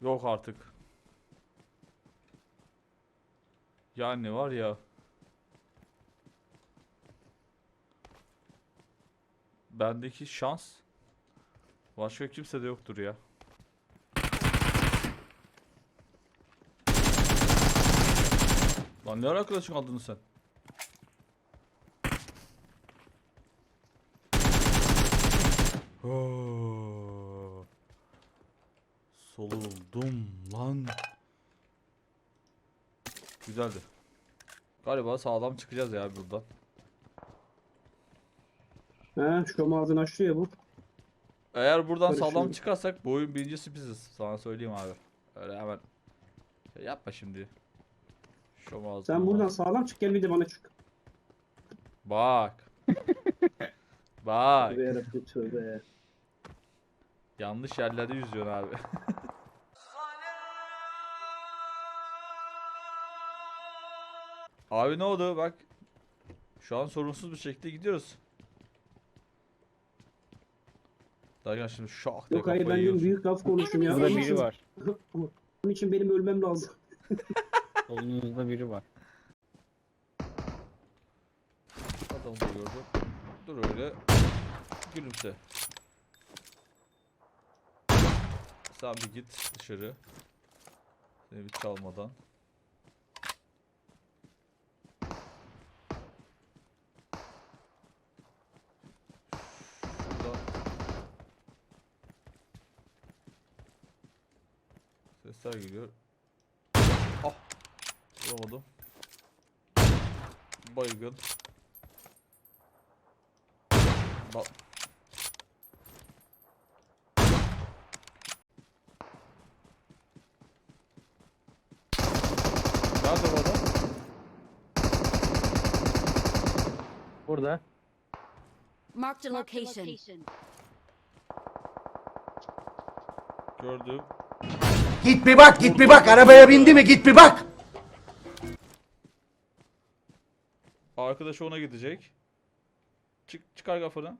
Yok artık. Yani var ya. Bendeki şans başka kimse de yoktur ya. Lan ne ara arkadaşın aldın sen? Oo. Soluldum lan. Güzeldi. Galiba sağlam çıkacağız ya buradan. He şu ağzını açtı ya bu. Eğer buradan Barış'ın- sağlam çıkarsak bu oyun birincisi biziz. Sana söyleyeyim abi. Öyle hemen şey yapma şimdi. Şom ağzına Sen buradan sağlam çık gel bir de bana çık. Bak. Bak. Tövbe yarabbim tövbe. Yanlış yerlerde yüzüyorsun abi. abi ne oldu bak. Şu an sorunsuz bir şekilde gidiyoruz. Derken şimdi şak diye Yok hayır ben kafayı yiyorsun. büyük laf konuştum ya. Burada biri var. Onun için benim ölmem lazım. Solunuzda biri var. Adamı da gördüm. Dur öyle. Gülümse. Sen bir git dışarı. Seni bir çalmadan. Şuradan. Sesler geliyor. Ah! Vuramadım. Baygın. Bak. Nerede bu adam? Burada. Marked a location. Gördüm. Git bir bak, git bir bak. Arabaya bindi mi? Git bir bak. Arkadaş ona gidecek. Çık çıkar kafanı.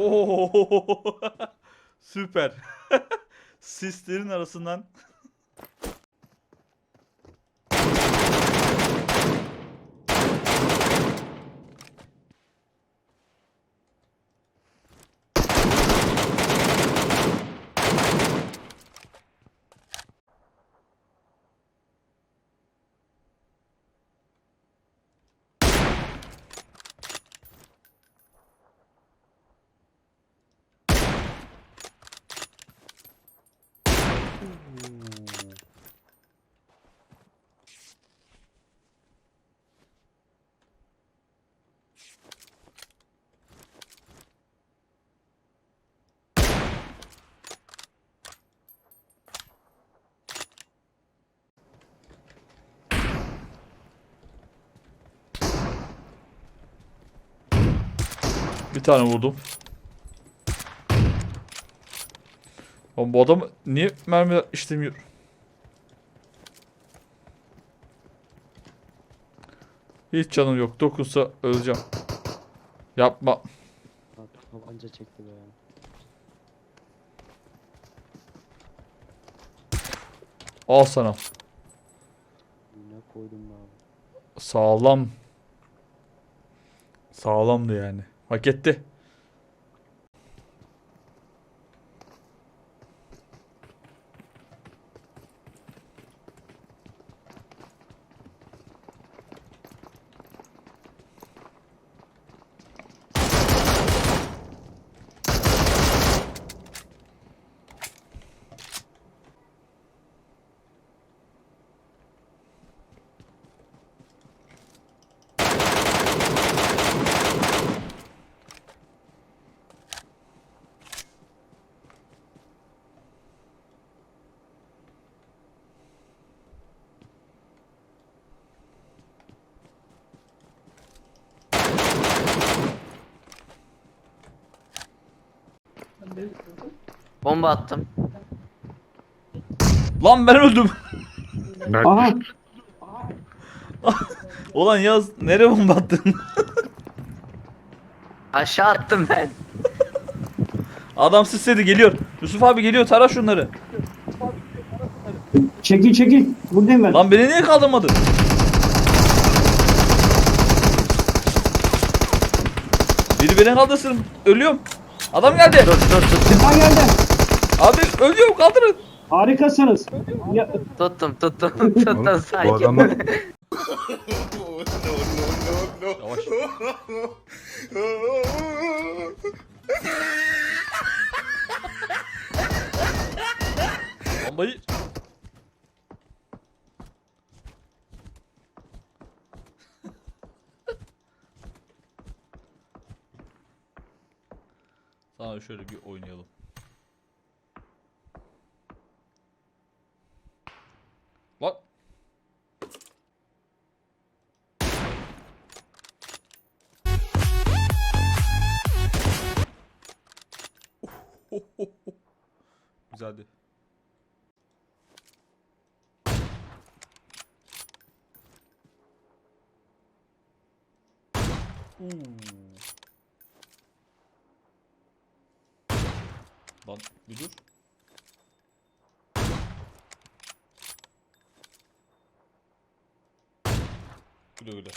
Oo! Süper. Sislerin arasından bir tane vurdum. Oğlum bu adam niye mermi işlemiyor? Hiç canım yok. Dokunsa öleceğim. Yapma. Tabanca çekti be. Al sana. Ne koydum abi. Sağlam. Sağlamdı yani. Hak etti. Bomba attım. Lan ben öldüm. Aha Ulan Yaz nereye bomba attın? Aşağı attım ben. Adam sisledi geliyor. Yusuf abi geliyor tara şunları. Çekil çekil. Buradayım ben. Lan beni niye kaldırmadın? Biri beni kaldırsın. Ölüyorum. Adam geldi. Dur dur tut. Sipa geldi. Abi ölüyorum kaldırın. Harikasınız. Ya, Tuttum tuttum. tuttum sakin. Bu adamlar Yavaş. Bombayı... Sana şöyle bir oynayalım. Lan. Güzeldi. Oo. Lan bir dur. Güle güle.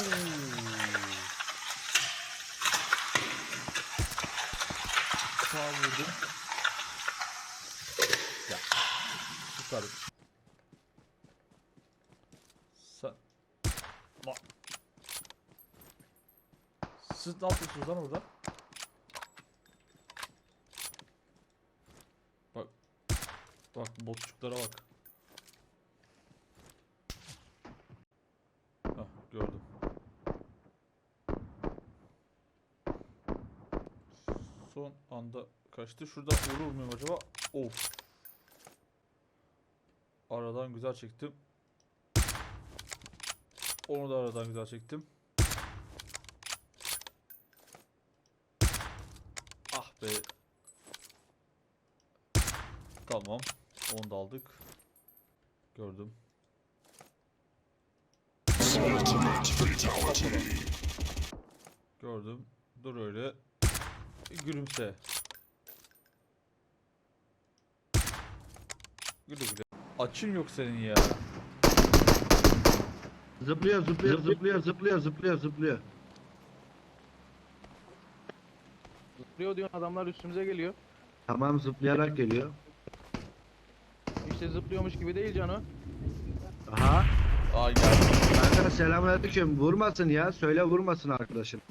Sağ vurdum. Ya. Süper. Sen... Lan. Siz ne yapıyorsunuz lan orada? Bak. Bak botçuklara bak. Hah gördüm. Son anda kaçtı. Şurada vurur muyum acaba? Of. Aradan güzel çektim. Onu da aradan güzel çektim. Ah be. Tamam. Onu da aldık. Gördüm. Gördüm. Dur öyle. Gülümse. Güle güle. Açın yok senin ya. Zıplıyor, zıplıyor, zıplıyor, zıplıyor, zıplıyor, zıplıyor. Zıplıyor diyorsun adamlar üstümüze geliyor. Tamam zıplayarak geliyor. İşte zıplıyormuş gibi değil Cano. Aha. Aa geldi. Kanka selamünaleyküm. Vurmasın ya. Söyle vurmasın arkadaşın.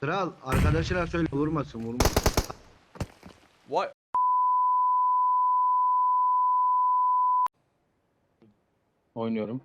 Kral arkadaşına söyle vurmasın vurmasın. Vay. Oynuyorum.